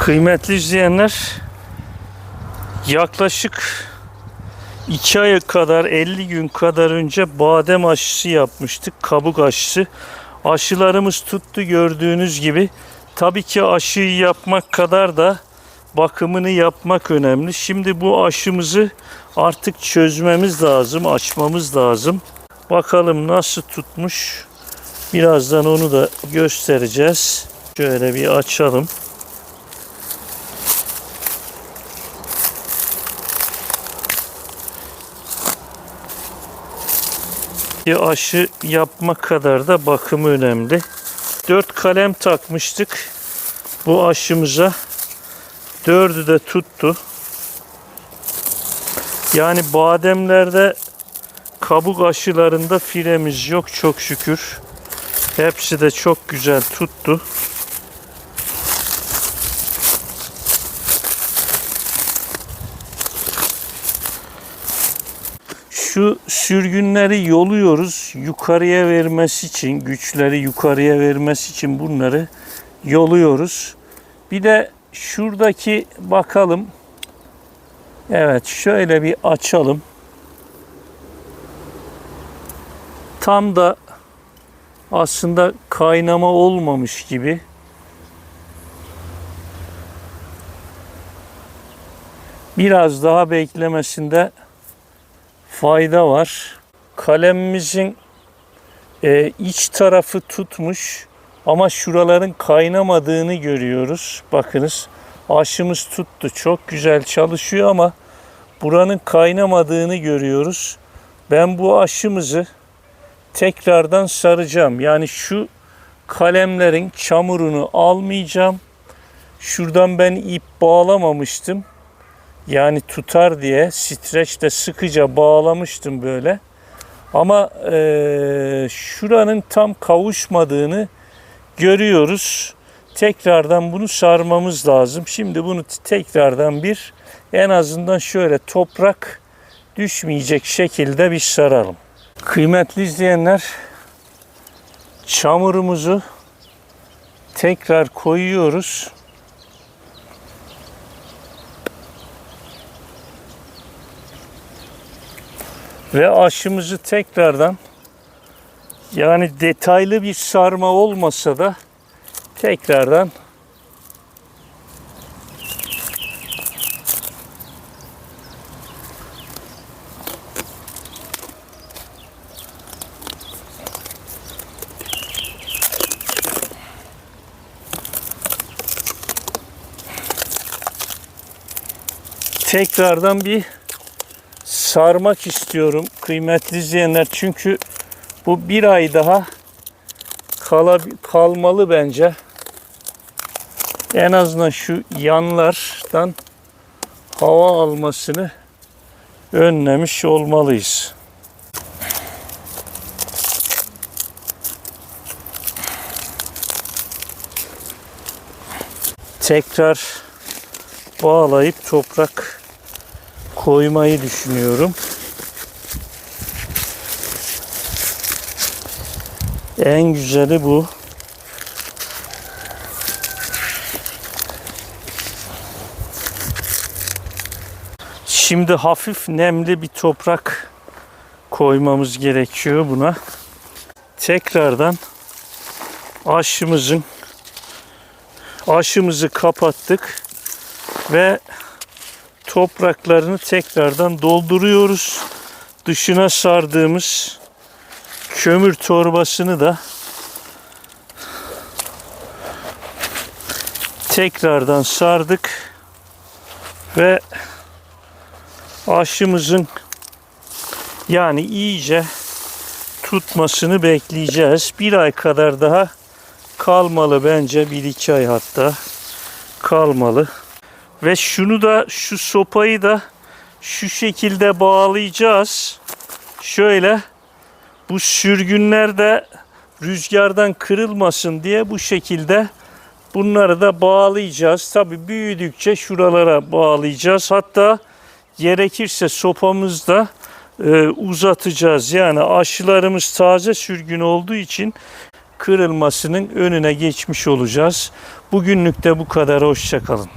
Kıymetli izleyenler yaklaşık 2 ay kadar 50 gün kadar önce badem aşısı yapmıştık. Kabuk aşısı. Aşılarımız tuttu gördüğünüz gibi. Tabii ki aşıyı yapmak kadar da bakımını yapmak önemli. Şimdi bu aşımızı artık çözmemiz lazım, açmamız lazım. Bakalım nasıl tutmuş. Birazdan onu da göstereceğiz. Şöyle bir açalım. Bir aşı yapmak kadar da bakımı önemli. 4 kalem takmıştık bu aşımıza. Dördü de tuttu. Yani bademlerde kabuk aşılarında firemiz yok çok şükür. Hepsi de çok güzel tuttu. Şu sürgünleri yoluyoruz. Yukarıya vermesi için, güçleri yukarıya vermesi için bunları yoluyoruz. Bir de şuradaki bakalım. Evet, şöyle bir açalım. Tam da aslında kaynama olmamış gibi. Biraz daha beklemesinde fayda var. Kalemimizin e, iç tarafı tutmuş ama şuraların kaynamadığını görüyoruz. Bakınız aşımız tuttu. Çok güzel çalışıyor ama buranın kaynamadığını görüyoruz. Ben bu aşımızı tekrardan saracağım. Yani şu kalemlerin çamurunu almayacağım. Şuradan ben ip bağlamamıştım. Yani tutar diye streçle sıkıca bağlamıştım böyle. Ama eee, şuranın tam kavuşmadığını görüyoruz. Tekrardan bunu sarmamız lazım. Şimdi bunu tekrardan bir en azından şöyle toprak düşmeyecek şekilde bir saralım. Kıymetli izleyenler çamurumuzu tekrar koyuyoruz. Ve aşımızı tekrardan yani detaylı bir sarma olmasa da tekrardan tekrardan bir sarmak istiyorum kıymetli izleyenler. Çünkü bu bir ay daha kala, kalmalı bence. En azından şu yanlardan hava almasını önlemiş olmalıyız. Tekrar bağlayıp toprak koymayı düşünüyorum. En güzeli bu. Şimdi hafif nemli bir toprak koymamız gerekiyor buna. Tekrardan aşımızın aşımızı kapattık ve topraklarını tekrardan dolduruyoruz. Dışına sardığımız kömür torbasını da tekrardan sardık ve aşımızın yani iyice tutmasını bekleyeceğiz. Bir ay kadar daha kalmalı bence. Bir iki ay hatta kalmalı. Ve şunu da şu sopayı da şu şekilde bağlayacağız. Şöyle bu sürgünler de rüzgardan kırılmasın diye bu şekilde bunları da bağlayacağız. Tabi büyüdükçe şuralara bağlayacağız. Hatta gerekirse sopamızda e, uzatacağız. Yani aşılarımız taze sürgün olduğu için kırılmasının önüne geçmiş olacağız. Bugünlük de bu kadar. Hoşçakalın.